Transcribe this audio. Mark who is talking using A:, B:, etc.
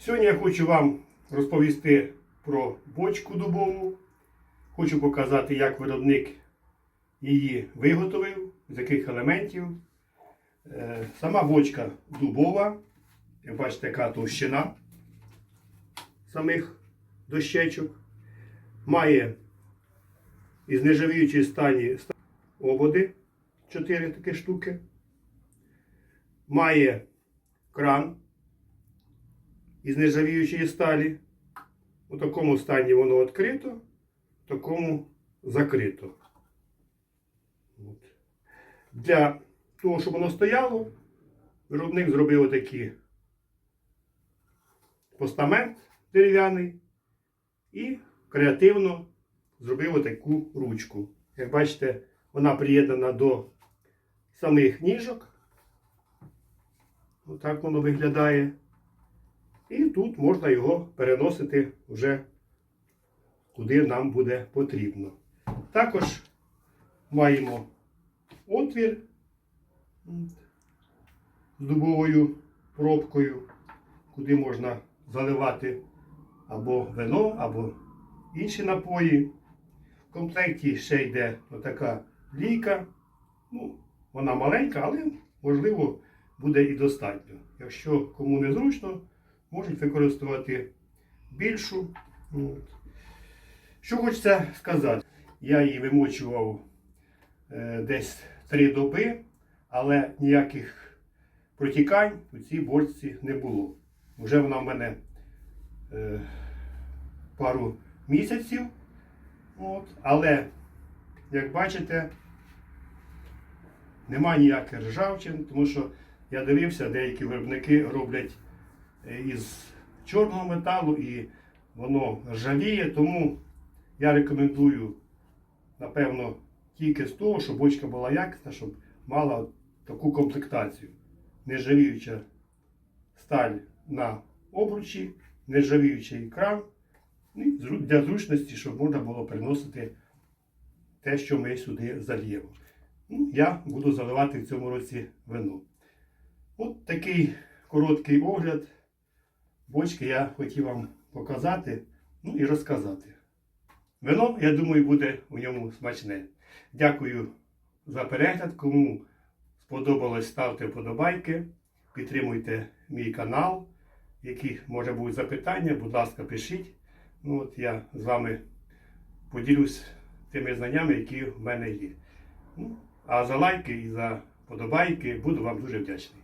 A: Сьогодні я хочу вам розповісти про бочку дубову. Хочу показати, як виробник її виготовив, з яких елементів. Е, Сама бочка дубова. Як бачите, яка товщина самих дощечок. Має із нержавіючої стані ободи 4 такі штуки. Має кран із нержавіючої сталі. У такому стані воно відкрито, в такому закрито. От. Для того, щоб воно стояло, виробник зробив такий постамент дерев'яний і креативно зробив таку ручку. Як бачите, вона приєднана до самих ніжок. Отак воно виглядає. І тут можна його переносити вже куди нам буде потрібно. Також маємо отвір з дубовою пробкою, куди можна заливати або вино, або інші напої. В комплекті ще йде отака лійка. Ну, вона маленька, але можливо буде і достатньо. Якщо кому не зручно, можуть використовувати більшу. От. Що хочеться сказати, я її вимочував е, десь три доби, але ніяких протікань у цій борці не було. Вже вона в мене е, пару місяців. От. Але, як бачите, нема ніяких ржавчин, тому що я дивився, деякі виробники роблять із чорного металу і воно ржавіє, тому я рекомендую, напевно, тільки з того, щоб бочка була якісна, щоб мала таку комплектацію. Нержавіюча сталь на обручі, нержавіючий кран. Ну, для зручності, щоб можна було приносити те, що ми сюди зальємо. Ну, я буду заливати в цьому році вино. От такий короткий огляд бочки я хотів вам показати ну і розказати. Вино, я думаю, буде у ньому смачне. Дякую за перегляд. Кому сподобалось, ставте вподобайки, підтримуйте мій канал. Які може будуть запитання, будь ласка, пишіть. Ну, от я з вами поділюсь тими знаннями, які в мене є. Ну, а за лайки і за подобайки буду вам дуже вдячний.